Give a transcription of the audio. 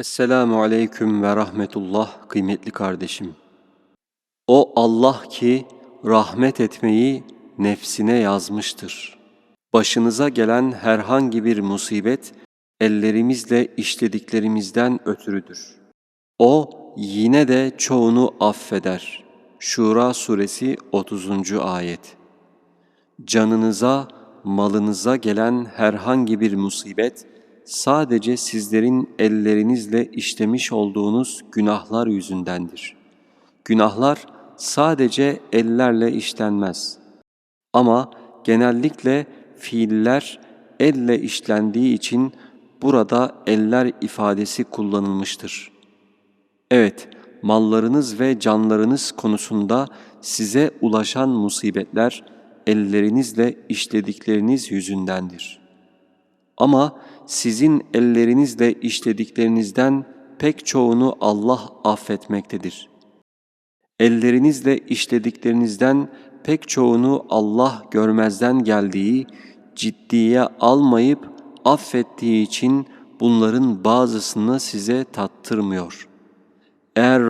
Esselamu aleyküm ve rahmetullah kıymetli kardeşim. O Allah ki rahmet etmeyi nefsine yazmıştır. Başınıza gelen herhangi bir musibet ellerimizle işlediklerimizden ötürüdür. O yine de çoğunu affeder. Şura suresi 30. ayet. Canınıza, malınıza gelen herhangi bir musibet sadece sizlerin ellerinizle işlemiş olduğunuz günahlar yüzündendir. Günahlar sadece ellerle işlenmez. Ama genellikle fiiller elle işlendiği için burada eller ifadesi kullanılmıştır. Evet, mallarınız ve canlarınız konusunda size ulaşan musibetler ellerinizle işledikleriniz yüzündendir. Ama sizin ellerinizle işlediklerinizden pek çoğunu Allah affetmektedir. Ellerinizle işlediklerinizden pek çoğunu Allah görmezden geldiği, ciddiye almayıp affettiği için bunların bazısını size tattırmıyor. Eğer